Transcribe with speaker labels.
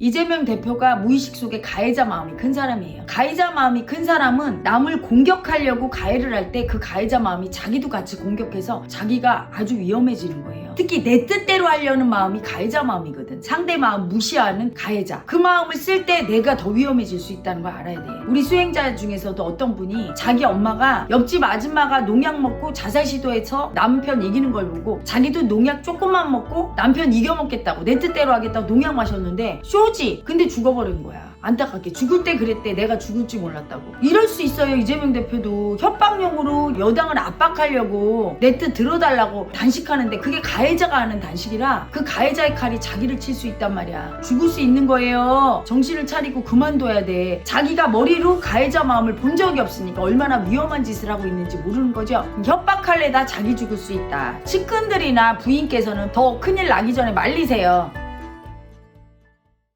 Speaker 1: 이재명 대표가 무의식 속에 가해자 마음이 큰 사람이에요. 가해자 마음이 큰 사람은 남을 공격하려고 가해를 할 때 그 가해자 마음이 자기도 같이 공격해서 자기가 아주 위험해지는 거예요. 특히 내 뜻대로 하려는 마음이 가해자 마음이거든. 상대 마음 무시하는 가해자. 그 마음을 쓸 때 내가 더 위험해질 수 있다는 걸 알아야 돼. 우리 수행자 중에서도 어떤 분이 자기 엄마가 옆집 아줌마가 농약 먹고 자살 시도해서 남편 이기는 걸 보고 자기도 농약 조금만 먹고 남편 이겨먹겠다고 내 뜻대로 하겠다고 농약 마셨는데 쇼지 근데 죽어버린 거야 안타깝게 죽을 때 그랬대 내가 죽을 줄 몰랐다고. 이럴 수 있어요 이재명 대표도. 협박용으로 여당을 압박하려고 내 뜻 들어달라고 단식하는데 그게 가해자가 하는 단식이라 그 가해자의 칼이 자기를 칠 수 있단 말이야. 죽을 수 있는 거예요. 정신을 차리고 그만둬야 돼. 자기가 머리로 가해자 마음을 본 적이 없으니까 얼마나 위험한 짓을 하고 있는지 모르는 거죠. 협박할래다 자기 죽을 수 있다. 측근들이나 부인께서는 더 큰일 나기 전에 말리세요